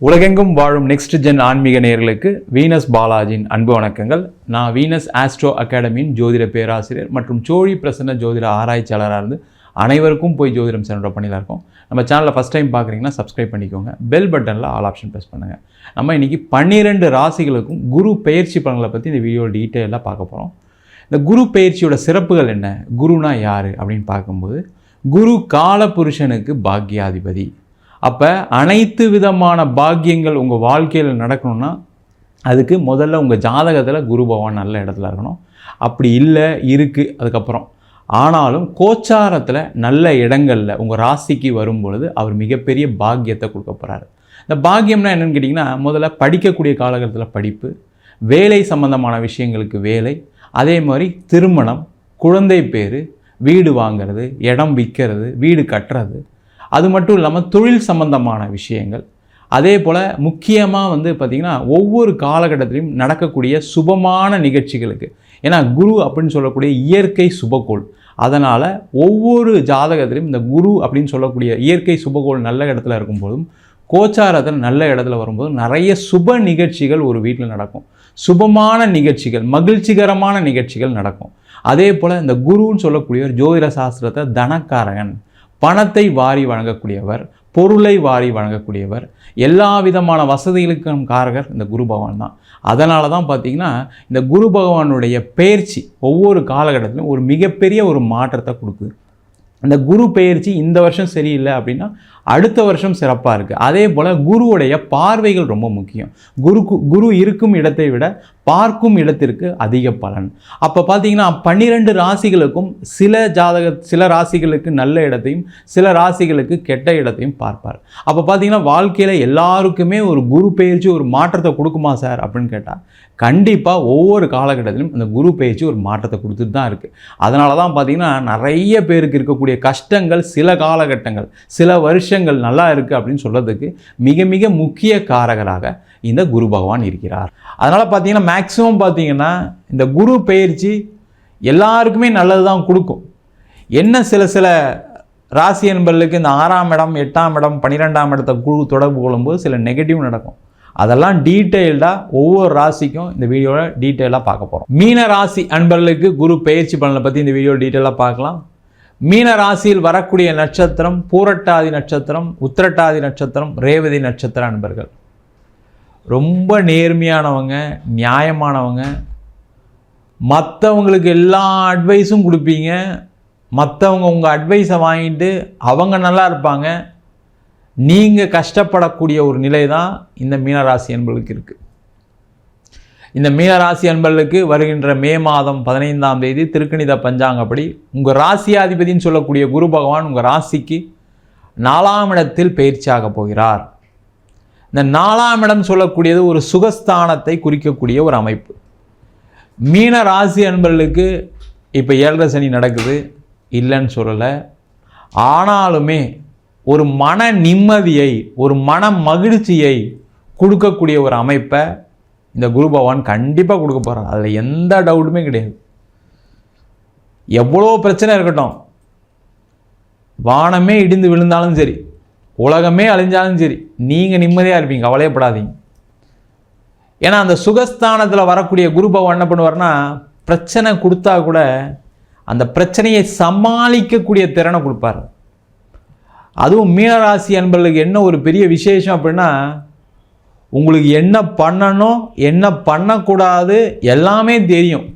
உலகெங்கும் வாழும் next gen ஆன்மீக நேர்களுக்கு வீனஸ் பாலாஜியின் அன்பு வணக்கங்கள். நான் வீனஸ் ஆஸ்ட்ரோ அகாடமியின் ஜோதிட பேராசிரியர் மற்றும் சோழி பிரசன்ன ஜோதிட ஆராய்ச்சியாளராக இருந்து அனைவருக்கும் போய் ஜோதிடம் சென்ற பண்ணியில் இருக்கோம். நம்ம சேனலில் ஃபஸ்ட் டைம் பார்க்குறீங்கன்னா சப்ஸ்கிரைப் பண்ணிக்கோங்க. பெல் பட்டனில் ஆல் ஆப்ஷன் ப்ரெஸ் பண்ணுங்கள் நம்ம இன்றைக்கி பன்னிரெண்டு ராசிகளுக்கும் குரு பெயர்ச்சி பலன்களை பற்றி இந்த வீடியோ டீட்டெயிலாக பார்க்க போகிறோம் இந்த குரு பயிற்சியோட சிறப்புகள் என்ன? குருனா யார்? அப்படின்னு பார்க்கும்போது குரு கால புருஷனுக்கு பாக்யாதிபதி அப்போ அனைத்து விதமான பாக்கியங்கள் உங்கள் வாழ்க்கையில் நடக்கணும்னா அதுக்கு முதல்ல உங்கள் ஜாதகத்தில் குரு பகவான் நல்ல இடத்துல இருக்கணும். அப்படி இல்லை இருக்குது அதுக்கப்புறம். ஆனாலும் கோச்சாரத்தில் நல்ல இடங்களில் உங்கள் ராசிக்கு வரும் பொழுது அவர் மிகப்பெரிய பாக்கியத்தை கொடுக்க போகிறாரு இந்த பாக்கியம்னா என்னென்னு கேட்டிங்கன்னா முதல்ல படிக்கக்கூடிய காலகட்டத்தில் படிப்பு வேலை சம்பந்தமான விஷயங்களுக்கு வேலை அதே மாதிரி திருமணம் குழந்தை பேர் வீடு வாங்குறது இடம் விற்கிறது வீடு கட்டுறது அது மட்டும் இல்லாமல் தொழில் சம்பந்தமான விஷயங்கள். அதே போல் முக்கியமாக வந்து பார்த்திங்கன்னா ஒவ்வொரு காலகட்டத்திலையும் நடக்கக்கூடிய சுபமான நிகழ்ச்சிகளுக்கு. ஏன்னா குரு அப்படின்னு சொல்லக்கூடிய இயற்கை சுபகோள் அதனால் ஒவ்வொரு ஜாதகத்திலையும் இந்த குரு அப்படின்னு சொல்லக்கூடிய இயற்கை சுபகோள் நல்ல இடத்துல இருக்கும்போதும் கோச்சாரத்தில் நல்ல இடத்துல வரும்போது நிறைய சுப நிகழ்ச்சிகள் ஒரு வீட்டில் நடக்கும். சுபமான நிகழ்ச்சிகள் மகிழ்ச்சிகரமான நிகழ்ச்சிகள் நடக்கும். அதே போல் இந்த குருன்னு சொல்லக்கூடிய ஒரு ஜோதிட சாஸ்திரத்தை தனக்காரகன். பணத்தை வாரி வழங்கக்கூடியவர் பொருளை வாரி வழங்கக்கூடியவர் எல்லா விதமான வசதிகளுக்கும் காரகர் இந்த குரு பகவான் தான். அதனால தான் பார்த்தீங்கன்னா இந்த குரு பகவானுடைய பயிற்சி ஒவ்வொரு காலகட்டத்திலும் ஒரு மிகப்பெரிய ஒரு மாற்றத்தை கொடுக்குது. இந்த குரு பெயர்ச்சி இந்த வருஷம் சரியில்லை அப்படின்னா அடுத்த வருஷம் சிறப்பாக இருக்குது அதே போல் குருவுடைய பார்வைகள் ரொம்ப முக்கியம். குரு குரு இருக்கும் இடத்தை விட பார்க்கும் இடத்திற்கு அதிக பலன். அப்போ பார்த்தீங்கன்னா பன்னிரெண்டு ராசிகளுக்கும் சில ஜாதக சில ராசிகளுக்கு நல்ல இடத்தையும் சில ராசிகளுக்கு கெட்ட இடத்தையும் பார்ப்பார். அப்போ பார்த்தீங்கன்னா வாழ்க்கையில் எல்லாருக்குமே ஒரு குரு பயிற்சி ஒரு மாற்றத்தை கொடுக்குமா சார் அப்படின்னு கேட்டால் கண்டிப்பாக ஒவ்வொரு காலகட்டத்திலும் அந்த குரு பயிற்சி ஒரு மாற்றத்தை கொடுத்துட்டு தான் இருக்குது அதனால தான் பார்த்தீங்கன்னா நிறைய பேருக்கு இருக்கக்கூடிய கஷ்டங்கள் சில காலகட்டங்கள் சில வருஷங்கள் நல்லா இருக்குது அப்படின்னு சொல்கிறதுக்கு மிக மிக முக்கிய காரகராக இந்த குரு பகவான் இருக்கிறார். அதனால் பார்த்தீங்கன்னா மேக்ஸிமம் பார்த்தீங்கன்னா இந்த குரு பயிற்சி எல்லாருக்குமே நல்லது தான் கொடுக்கும். என்ன சில சில ராசி என்பர்களுக்கு இந்த ஆறாம் இடம் எட்டாம் இடம் பன்னிரெண்டாம் இடத்தை குழு தொடர்பு கொள்ளும்போது சில நெகட்டிவ் நடக்கும். அதெல்லாம் டீட்டெயில்டாக ஒவ்வொரு ராசிக்கும் இந்த வீடியோவில் டீட்டெயிலாக பார்க்க போகிறோம் மீன ராசி அன்பர்களுக்கு குரு பயிற்சி பலனை பற்றி இந்த வீடியோ டீட்டெயிலாக பார்க்கலாம். மீன ராசியில் வரக்கூடிய நட்சத்திரம் பூரட்டாதி நட்சத்திரம் உத்திரட்டாதி நட்சத்திரம் ரேவதி நட்சத்திர அன்பர்கள். ரொம்ப நேர்மையானவங்க நியாயமானவங்க. மற்றவங்களுக்கு எல்லா அட்வைஸும் கொடுப்பீங்க. மற்றவங்க உங்கள் அட்வைஸை வாங்கிட்டு அவங்க நல்லா இருப்பாங்க. நீங்கள் கஷ்டப்படக்கூடிய ஒரு நிலை தான் இந்த மீனராசி என்பதுக்கு இருக்குது இந்த மீனராசி அன்பர்களுக்கு வருகின்ற மே மாதம் பதினைந்தாம் தேதி திருக்கணித பஞ்சாங்கப்படி உங்கள் ராசியாதிபதினு சொல்லக்கூடிய குரு பகவான் உங்கள் ராசிக்கு நாலாம் இடத்தில் பயிற்சியாக போகிறார். இந்த நாலாம் இடம் சொல்லக்கூடியது ஒரு சுகஸ்தானத்தை குறிக்கக்கூடிய ஒரு அமைப்பு. மீன ராசி அன்பர்களுக்கு இப்போ ஏழரை சனி நடக்குது இல்லைன்னு சொல்லலை. ஆனாலுமே ஒரு மன நிம்மதியை ஒரு மன மகிழ்ச்சியை கொடுக்கக்கூடிய ஒரு அமைப்பை இந்த குரு பகவான் கண்டிப்பாக கொடுக்க போகிறார் அதில் எந்த டவுட்டுமே கிடையாது. எவ்வளோ பிரச்சனை இருக்கட்டும். வானமே இடிந்து விழுந்தாலும் சரி உலகமே அழிஞ்சாலும் சரி நீங்கள் நிம்மதியாக இருப்பீங்க கவலையப்படாதீங்க. ஏன்னா அந்த சுகஸ்தானத்தில் வரக்கூடிய குரு பகவான் என்ன பண்ணுவார்னா பிரச்சனை கொடுத்தா கூட அந்த பிரச்சனையை சமாளிக்கக்கூடிய திறனை கொடுப்பார். அதுவும் மீனராசி அன்பர்களுக்கு என்ன ஒரு பெரிய விசேஷம் அப்படின்னா உங்களுக்கு என்ன பண்ணணும் என்ன பண்ணக்கூடாது எல்லாமே தெரியும்.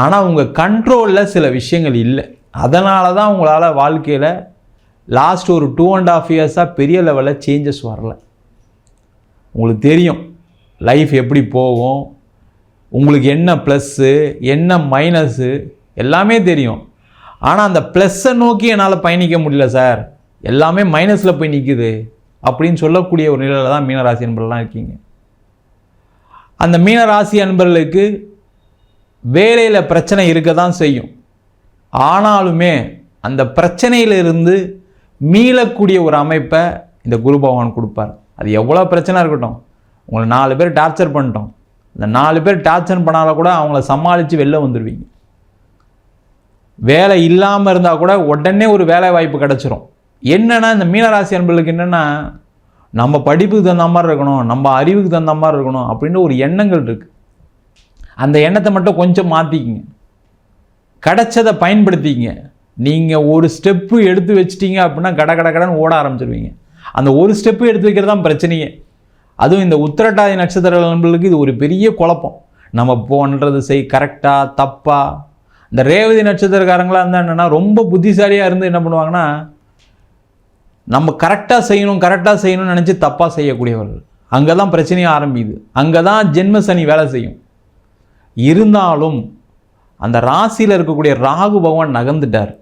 ஆனால் உங்கள் கண்ட்ரோலில் சில விஷயங்கள் இல்லை. அதனால தான் உங்களால் வாழ்க்கையில் லாஸ்ட் ஒரு டூ அண்ட் ஆஃப் இயர்ஸாக பெரிய லெவலில் சேஞ்சஸ் வரல. உங்களுக்கு தெரியும் லைஃப் எப்படி போகும் உங்களுக்கு என்ன ப்ளஸ்ஸு என்ன மைனஸ்ஸு எல்லாமே தெரியும். ஆனால் அந்த ப்ளஸ்ஸை நோக்கி என்னால் பயணிக்க முடியல சார் எல்லாமே மைனஸில் போய் நிற்குது அப்படின்னு சொல்லக்கூடிய ஒரு நிலையில் தான் மீனராசி அன்பர்கள்லாம் இருக்கீங்க. அந்த மீனராசி அன்பர்களுக்கு வேலையில் பிரச்சனை இருக்க தான் செய்யும். ஆனாலுமே அந்த பிரச்சனையிலிருந்து மீளக்கூடிய ஒரு அமைப்பை இந்த குரு பகவான் கொடுப்பார். அது எவ்வளோ பிரச்சனை இருக்கட்டும். உங்களை நாலு பேர் டார்ச்சர் பண்ணிட்டோம். இந்த நாலு பேர் டார்ச்சர் பண்ணால கூட அவங்கள சமாளித்து வெளில வந்துடுவீங்க வேலை இல்லாமல் இருந்தால் கூட உடனே ஒரு வேலை வாய்ப்பு கிடச்சிரும். என்னென்னா இந்த மீனராசி அன்பர்களுக்கு என்னென்னா நம்ம படிப்புக்கு தகுந்த மாதிரி இருக்கணும் நம்ம அறிவுக்கு தகுந்த மாதிரி இருக்கணும் அப்படின்னு ஒரு எண்ணங்கள் இருக்குது அந்த எண்ணத்தை மட்டும் கொஞ்சம் மாற்றிக்கிங்க கிடைச்சதை பயன்படுத்திக்கிங்க. நீங்கள் ஒரு ஸ்டெப்பு எடுத்து வச்சிட்டிங்க அப்படின்னா கட கட கடன்னு ஓட ஆரம்பிச்சிருவீங்க. அந்த ஒரு ஸ்டெப்பு எடுத்து வைக்கிறது தான் பிரச்சனையே. அதுவும் இந்த உத்திரட்டாதி நட்சத்திர நண்பர்களுக்கு இது ஒரு பெரிய குழப்பம். நம்ம போன்றது செய் கரெக்டாக தப்பாக இந்த ரேவதி நட்சத்திரக்காரங்களாக இருந்தால் என்னென்னா ரொம்ப புத்திசாலியாக இருந்து என்ன பண்ணுவாங்கன்னா நம்ம கரெக்டாக செய்யணும் கரெக்டாக செய்யணும்னு நினச்சி தப்பாக செய்யக்கூடியவர்கள். அங்கே தான் பிரச்சனையே ஆரம்பிக்குது. அங்கே தான் ஜென்ம சனி வேலை செய்யும். இருந்தாலும் அந்த ராசியில் இருக்கக்கூடிய ராகு பகவான் நகர்ந்துட்டார்.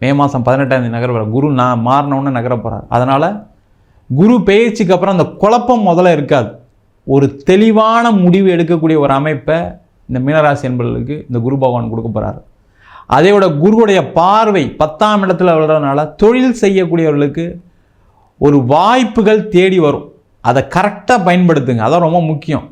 மே மாதம் பதினெட்டாம் தேதி நகர குரு நான் மாறினவுன்னு நகர போகிறார் அதனால் குரு பெயர்ச்சிக்கு அப்புறம் அந்த குழப்பம் முதல்ல இருக்காது. ஒரு தெளிவான முடிவு எடுக்கக்கூடிய ஒரு அமைப்பை இந்த மீனராசி என்பவர்களுக்கு இந்த குரு பகவான் கொடுக்க போகிறார் அதையோட குருவுடைய பார்வை பத்தாம் இடத்துல வர்றதுனால தொழில் செய்யக்கூடியவர்களுக்கு ஒரு வாய்ப்புகள் தேடி வரும். அதை கரெக்டாக பயன்படுத்துங்க. அதான் ரொம்ப முக்கியம்.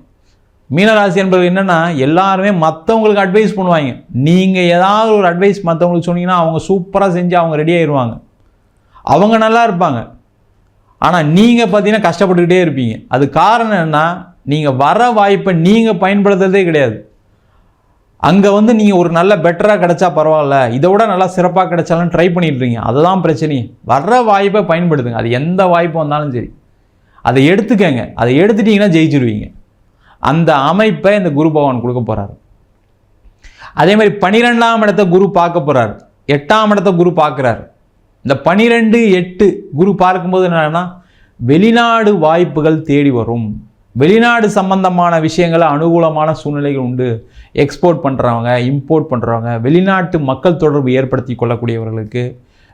மீனராசி என்பது என்னென்னா எல்லாருமே மற்றவங்களுக்கு அட்வைஸ் பண்ணுவாங்க. நீங்கள் ஏதாவது ஒரு அட்வைஸ் மற்றவங்களுக்கு சொன்னீங்கன்னா அவங்க சூப்பராக செஞ்சு அவங்க ரெடி ஆயிடுவாங்க அவங்க நல்லா இருப்பாங்க. ஆனால் நீங்கள் பார்த்தீங்கன்னா கஷ்டப்பட்டுக்கிட்டே இருப்பீங்க. அது காரணம் என்னன்னா நீங்கள் வர வாய்ப்பை நீங்கள் பயன்படுத்துறதே கிடையாது. அங்கே வந்து நீங்கள் ஒரு நல்ல பெட்டராக கிடச்சா பரவாயில்ல. இதை விட நல்லா சிறப்பாக கிடைச்சாலும் ட்ரை பண்ணிட்டுருங்க அதுதான் பிரச்சனையே. வர்ற வாய்ப்பை பயன்படுத்துங்க. அது எந்த வாய்ப்பு வந்தாலும் சரி. அதை எடுத்துக்கங்க. அதை எடுத்துட்டிங்கன்னா ஜெயிச்சிருவீங்க. அந்த அமைப்பை இந்த குரு பகவான் கொடுக்க போகிறாரு அதே மாதிரி பனிரெண்டாம் இடத்த குரு பார்க்க போகிறார் எட்டாம் இடத்த குரு பார்க்குறாரு. இந்த பனிரெண்டு எட்டு குரு பார்க்கும்போது என்னன்னா வெளிநாடு வாய்ப்புகள் தேடி வரும். வெளிநாடு சம்பந்தமான விஷயங்களை அனுகூலமான சூழ்நிலைகள் உண்டு. எக்ஸ்போர்ட் பண்ணுறவங்க இம்போர்ட் பண்ணுறவங்க வெளிநாட்டு மக்கள் தொடர்பு ஏற்படுத்தி கொள்ளக்கூடியவர்களுக்கு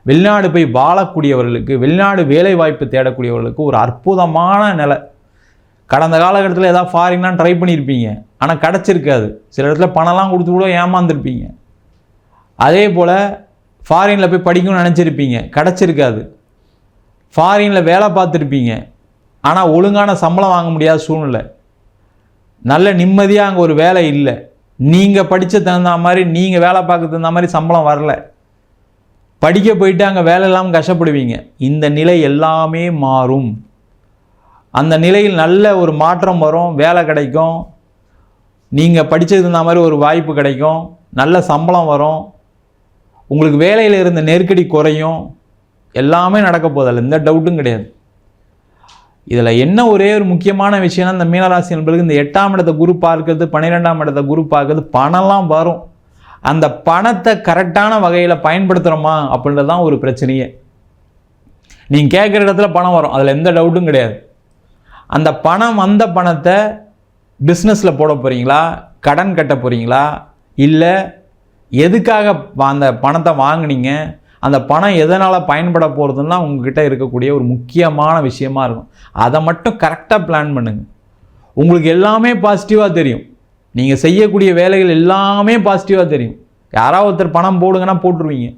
வெளிநாடு போய் வாழக்கூடியவர்களுக்கு வெளிநாடு வேலை வாய்ப்பு தேடக்கூடியவர்களுக்கு ஒரு அற்புதமான நிலை. கடந்த காலகட்டத்தில் ஏதாவது ஃபாரின்லாம் ட்ரை பண்ணியிருப்பீங்க ஆனால் கிடச்சிருக்காது. சில இடத்துல பணம்லாம் கொடுத்து கூட ஏமாந்துருப்பீங்க. அதே போல் ஃபாரினில் போய் படிக்கணும்னு நினச்சிருப்பீங்க. கிடச்சிருக்காது. ஃபாரினில் வேலை பார்த்துருப்பீங்க. ஆனால் ஒழுங்கான சம்பளம் வாங்க முடியாத சூழ்நிலை. நல்ல நிம்மதியாக அங்கே ஒரு வேலை இல்லை. நீங்கள் படித்த தகுந்த மாதிரி நீங்கள் வேலை பார்க்க தகுந்த மாதிரி சம்பளம் வரல. படிக்க போயிட்டு அங்கே வேலை இல்லாமல் கஷ்டப்படுவீங்க. இந்த நிலை எல்லாமே மாறும். அந்த நிலையில் நல்ல ஒரு மாற்றம் வரும் வேலை கிடைக்கும். நீங்கள் படித்தது இருந்த மாதிரி ஒரு வாய்ப்பு கிடைக்கும். நல்ல சம்பளம் வரும். உங்களுக்கு வேலையில் இருந்த நெருக்கடி குறையும். எல்லாமே நடக்க போதில்லை எந்த டவுட்டும் கிடையாது. இதில் என்ன ஒரே ஒரு முக்கியமான விஷயம்னா இந்த மீனராசி நண்பர்களுக்கு இந்த எட்டாம் இடத்த குரு பார்க்கறது பன்னிரெண்டாம் இடத்த குரு பார்க்கறது பணம்லாம் வரும். அந்த பணத்தை கரெக்டான வகையில் பயன்படுத்துகிறோமா அப்படின்றது தான் ஒரு பிரச்சனையே. நீங்கள் கேட்குற இடத்துல பணம் வரும். அதில் எந்த டவுட்டும் கிடையாது. அந்த பணம் வந்த பணத்தை பிஸ்னஸில் போட போகிறீங்களா கடன் கட்ட போகிறீங்களா இல்லை எதுக்காக அந்த பணத்தை வாங்குனீங்க? அந்த பணம் எதனால் பயன்பட போகிறதுன்னா உங்ககிட்ட இருக்கக்கூடிய ஒரு முக்கியமான விஷயமா இருக்கும். அதை மட்டும் கரெக்டாக பிளான் பண்ணுங்கள் உங்களுக்கு எல்லாமே பாசிட்டிவாக தெரியும். நீங்கள் செய்யக்கூடிய வேலைகள் எல்லாமே பாசிட்டிவாக தெரியும். யாராவது ஒருத்தர் பணம் போடுங்கன்னா போட்டுருவீங்க.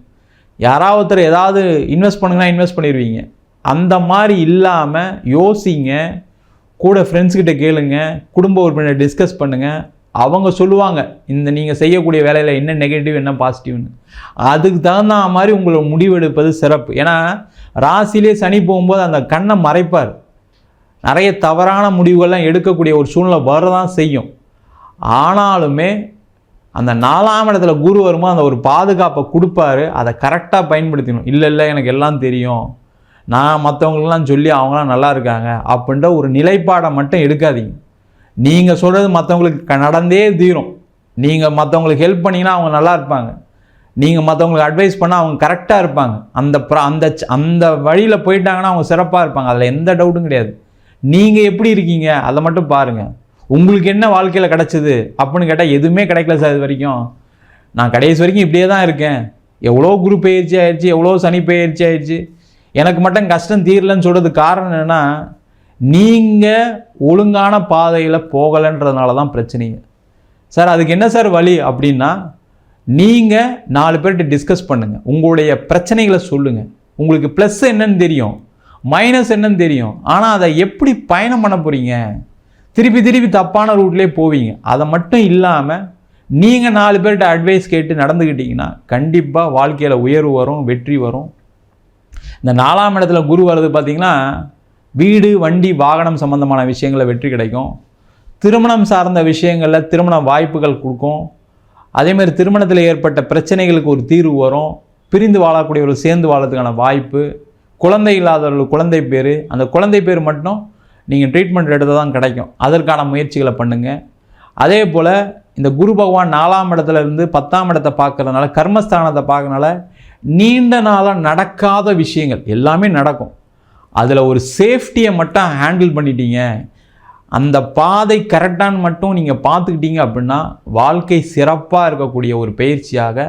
யாராவது ஒருத்தர் ஏதாவது இன்வெஸ்ட் பண்ணுங்கன்னா இன்வெஸ்ட் பண்ணிடுவீங்க அந்த மாதிரி இல்லாமல் யோசிங்க. கூட ஃப்ரெண்ட்ஸ்கிட்ட கேளுங்க. குடும்ப உறுப்பினர் டிஸ்கஸ் பண்ணுங்கள் அவங்க சொல்லுவாங்க இந்த நீங்கள் செய்யக்கூடிய வேலையில் என்ன நெகட்டிவ் என்ன பாசிட்டிவ்னு அதுக்கு தகுந்த மாதிரி உங்களை முடிவெடுப்பது சிறப்பு. ஏன்னா ராசிலே சனி போகும்போது அந்த கண்ணை மறைப்பார். நிறைய தவறான முடிவுகள்லாம் எடுக்கக்கூடிய ஒரு சூழ்நிலை வரதான் செய்யும். ஆனாலுமே அந்த நாலாம் இடத்துல குரு வரும்போது அந்த ஒரு பாதுகாப்பை கொடுப்பாரு. அதை கரெக்டாக பயன்படுத்தணும் இல்லை இல்லை எனக்கு எல்லாம் தெரியும். நான் மற்றவங்களுக்கெல்லாம் சொல்லி அவங்களாம் நல்லா இருக்காங்க. அப்படின்ற ஒரு நிலைப்பாடை மட்டும் எடுக்காதீங்க. நீங்கள் சொல்கிறது மற்றவங்களுக்கு நடந்தே தீரும். நீங்கள் மற்றவங்களுக்கு ஹெல்ப் பண்ணிங்கன்னா அவங்க நல்லா இருப்பாங்க. நீங்கள் மற்றவங்களுக்கு அட்வைஸ் பண்ணால் அவங்க கரெக்டாக இருப்பாங்க. அந்த ப்ரா அந்த அந்த வழியில் போயிட்டாங்கன்னா அவங்க சிறப்பாக இருப்பாங்க. அதில் எந்த டவுட்டும் கிடையாது. நீங்கள் எப்படி இருக்கீங்க? அதை மட்டும் பாருங்கள் உங்களுக்கு என்ன வாழ்க்கையில் கிடச்சிது? அப்படின்னு கேட்டால் எதுவுமே கிடைக்கல சார் இது வரைக்கும். நான் கடைசி வரைக்கும் இப்படியே தான் இருக்கேன். எவ்வளோ குரு பயிற்சி ஆயிடுச்சு எவ்வளோ சனி பயிற்சி ஆயிடுச்சு. எனக்கு மட்டும் கஷ்டம் தீரலன்னு சொல்கிறது காரணம் என்னென்னா நீங்கள் ஒழுங்கான பாதையில் போகலைன்றதுனால தான் பிரச்சனைங்க சார் அதுக்கு என்ன சார் வழி அப்படின்னா நீங்கள் நாலு பேர்கிட்ட டிஸ்கஸ் பண்ணுங்கள் உங்களுடைய பிரச்சனைகளை சொல்லுங்கள் உங்களுக்கு ப்ளஸ் என்னன்னு தெரியும் மைனஸ் என்னன்னு தெரியும். ஆனால் அதை எப்படி பயணம் பண்ண போகிறீங்க திருப்பி திருப்பி தப்பான ரூட்லேயே போவீங்க. அதை மட்டும் இல்லாமல் நீங்கள் நாலு பேர்கிட்ட அட்வைஸ் கேட்டு நடந்துக்கிட்டிங்கன்னா கண்டிப்பாக வாழ்க்கையில் உயர்வு வரும் வெற்றி வரும். இந்த நாலாம் இடத்துல குரு வர்றது பார்த்திங்கன்னா வீடு வண்டி வாகனம் சம்பந்தமான விஷயங்களில் வெற்றி கிடைக்கும். திருமணம் சார்ந்த விஷயங்களில் திருமண வாய்ப்புகள் கொடுக்கும். அதேமாதிரி திருமணத்தில் ஏற்பட்ட பிரச்சனைகளுக்கு ஒரு தீர்வு வரும். பிரிந்து வாழக்கூடியவர்கள் சேர்ந்து வாழறதுக்கான வாய்ப்பு. குழந்தை இல்லாதவர்கள் குழந்தை பேர். அந்த குழந்தை பேர் மட்டும் நீங்கள் ட்ரீட்மெண்ட் எடுத்து தான் கிடைக்கும். அதற்கான முயற்சிகளை பண்ணுங்கள் அதே போல் இந்த குரு பகவான் நாலாம் இடத்துல இருந்து பத்தாம் இடத்தை பார்க்குறதுனால கர்மஸ்தானத்தை பார்க்கறனால நீண்ட நாளாக நடக்காத விஷயங்கள் எல்லாமே நடக்கும். அதில் ஒரு சேஃப்டியை மட்டும் ஹேண்டில் பண்ணிட்டீங்க. அந்த பாதை கரெக்டான்னு மட்டும் நீங்கள் பார்த்துக்கிட்டீங்க அப்படின்னா வாழ்க்கை சிறப்பாக இருக்கக்கூடிய ஒரு பயிற்சியாக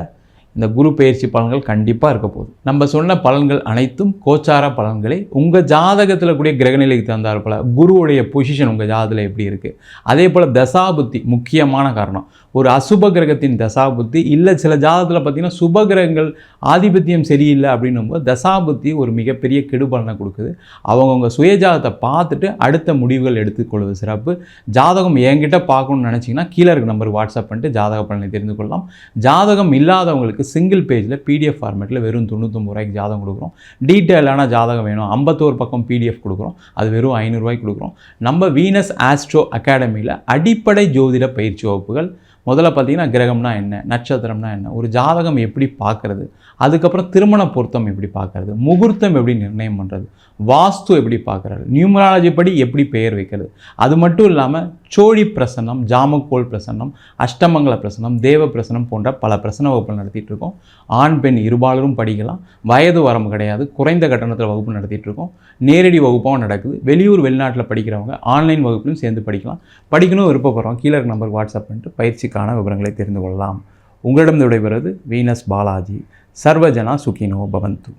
இந்த குரு பயிற்சி பலன்கள் கண்டிப்பாக இருக்க போகுது. நம்ம சொன்ன பலன்கள் அனைத்தும் கோச்சார பலன்களை உங்கள் ஜாதகத்தில் கூடிய கிரகநிலைக்கு தந்தார் போல் குருவுடைய பொசிஷன் உங்கள் ஜாதகத்தில் எப்படி இருக்குது அதே போல் தசாபுத்தி முக்கியமான காரணம். ஒரு அசுப கிரகத்தின் தசாபுத்தி இல்லை சில ஜாதகத்தில் பார்த்திங்கன்னா சுப கிரகங்கள் ஆதிபத்தியம் சரியில்லை அப்படின்னும் போது தசாபுத்தி ஒரு மிகப்பெரிய கெடுபலனை கொடுக்குது. அவங்கவுங்க சுயஜாதத்தை பார்த்துட்டு அடுத்த முடிவுகள் எடுத்துக்கொள்வது சிறப்பு. ஜாதகம் என்கிட்ட பார்க்கணும்னு நினச்சிங்கன்னா கீழே இருக்க நம்பருக்கு வாட்ஸ்அப் பண்ணிட்டு ஜாதக பலனை தெரிந்து கொள்ளலாம். ஜாதகம் இல்லாதவங்களுக்கு சிங்கிள் பேஜில் பிடிஎஃப் ஃபார்மேட்டில் வெறும் தொண்ணூத்தொம்பது ரூபாய்க்கு ஜாதகம் கொடுக்குறோம். டீட்டெயிலான ஜாதகம் வேணும். ஐம்பத்தோரு பக்கம் பிடிஎஃப் கொடுக்குறோம். அது வெறும் ஐநூறுரூவாய்க்கு கொடுக்குறோம். நம்ம வீனஸ் ஆஸ்ட்ரோ அகாடமியில் அடிப்படை ஜோதிட பயிற்சி வகுப்புகள் முதல்ல பார்த்தீங்கன்னா கிரகம்னா என்ன? நட்சத்திரம்னா என்ன? ஒரு ஜாதகம் எப்படி பார்க்குறது? அதுக்கப்புறம் திருமண பொருத்தம் எப்படி பார்க்கறது? முகூர்த்தம் எப்படி நிர்ணயம் பண்ணுறது வாஸ்து எப்படி பார்க்கறது? நியூமராலஜி படி எப்படி பெயர் வைக்கிறது? அது மட்டும் இல்லாமல் சோழி பிரசன்னம் ஜாமக்கோள் பிரசன்னம் அஷ்டமங்கல பிரசன்னம் தேவ பிரசன்னம் போன்ற பல பிரசன வகுப்புகள் நடத்திட்டு இருக்கோம். ஆண் பெண் இருபாலரும் படிக்கலாம். வயது வரம்பு கிடையாது. குறைந்த கட்டணத்தில் வகுப்பு நடத்திட்டு இருக்கோம். நேரடி வகுப்பாகவும் நடக்குது. வெளியூர் வெளிநாட்டில் படிக்கிறவங்க ஆன்லைன் வகுப்புலையும் சேர்ந்து படிக்கலாம். படிக்கணும் விருப்பப்படுறோம் கீழே நம்பருக்கு வாட்ஸ்அப் பண்ணிட்டு பயிற்சி பயிற்சிக்கான விவரங்களை தெரிந்து கொள்ளலாம். உங்களிடம் விடைபெறுவது வீனஸ் பாலாஜி. சர்வஜனா சுகினோ பவந்து.